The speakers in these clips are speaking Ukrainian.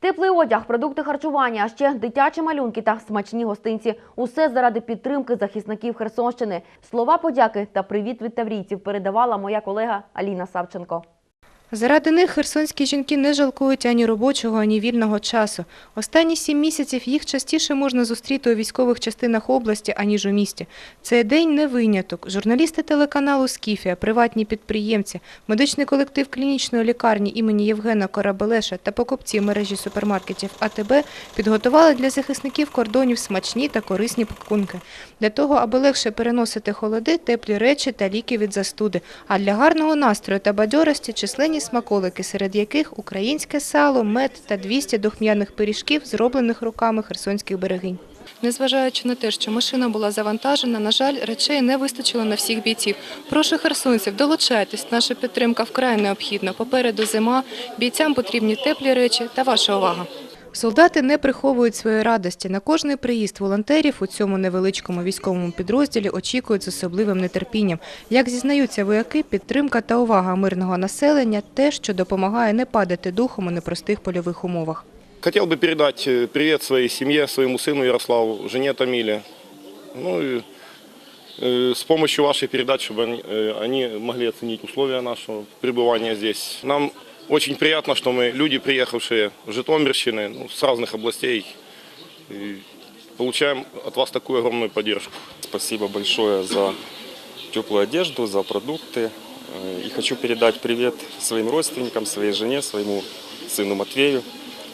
Теплий одяг, продукти харчування, а ще дитячі малюнки та смачні гостинці. Усе заради підтримки захисників Херсонщини. Слова подяки та привіт від таврійців передавала моя колега Аліна Савченко. Заради них херсонські жінки не жалкують ані робочого, ані вільного часу. Останні сім місяців їх частіше можна зустріти у військових частинах області, аніж у місті. Цей день не виняток. Журналісти телеканалу «Скіфія», приватні підприємці, медичний колектив клінічної лікарні імені Євгена Корабелеша та покупці мережі супермаркетів АТБ підготували для захисників кордонів смачні та корисні пакунки. Для того, аби легше переносити холоди, теплі речі та ліки від застуди. А для гарного настрою та бадьорості численні смаколики, серед яких українське сало, мед та 200 духмяних пиріжків, зроблених руками херсонських берегинь. Незважаючи на те, що машина була завантажена, на жаль, речей не вистачило на всіх бійців. Прошу херсонців, долучайтесь, наша підтримка вкрай необхідна. Попереду зима, бійцям потрібні теплі речі та ваша увага. Солдати не приховують своєї радості. На кожний приїзд волонтерів у цьому невеличкому військовому підрозділі очікують з особливим нетерпінням. Як зізнаються вояки, підтримка та увага мирного населення – те, що допомагає не падати духом у непростих польових умовах. Хотел бы передать э, привет своей семье, своему сыну Ярославу, жене Тамиле. Ну и э, с помощью вашей передачи, чтобы они, э, они могли оценить условия нашего пребывания здесь. Нам очень приятно, что мы люди, приехавшие с Житомирщины, ну, с разных областей, и получаем от вас такую огромную поддержку. Спасибо большое за теплую одежду, за продукты. Э, И хочу передать привет своим родственникам, своей жене, своему сыну Матвею.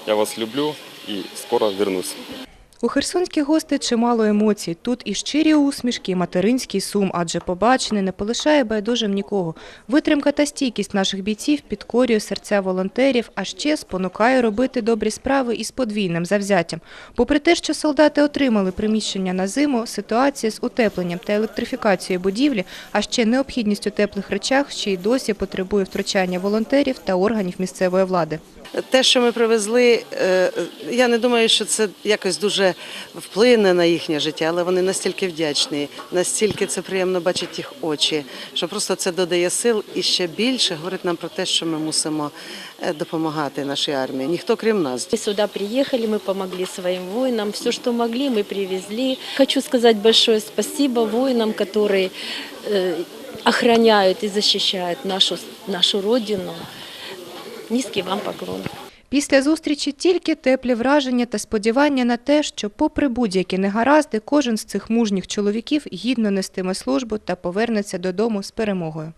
Я вас люблю и скоро вернусь. У херсонських гостей чимало емоцій. Тут і щирі усмішки, і материнський сум, адже побачене не полишає байдужим нікого. Витримка та стійкість наших бійців підкорює серця волонтерів, а ще спонукає робити добрі справи із подвійним завзяттям. Попри те, що солдати отримали приміщення на зиму, ситуація з утепленням та електрифікацією будівлі, а ще необхідність у теплих речах, ще й досі потребує втручання волонтерів та органів місцевої влади. Те, що ми привезли, е, я не думаю, що це якось дуже вплине на їхнє життя, але вони настільки вдячні, настільки це приємно бачити їх очі, що просто це додає сил і ще більше говорить нам про те, що ми мусимо е, допомагати нашій армії. Ніхто крім нас. Мы сюда приехали, мы помогли своим воинам. Все, что могли, мы привезли. Хочу сказать большое спасибо воинам, которые э, охраняют и защищают нашу, нашу родину. Низкий вам поклон. Після зустрічі тільки теплі враження та сподівання на те, що, попри будь-які негаразди, кожен з цих мужніх чоловіків гідно нестиме службу та повернеться додому з перемогою.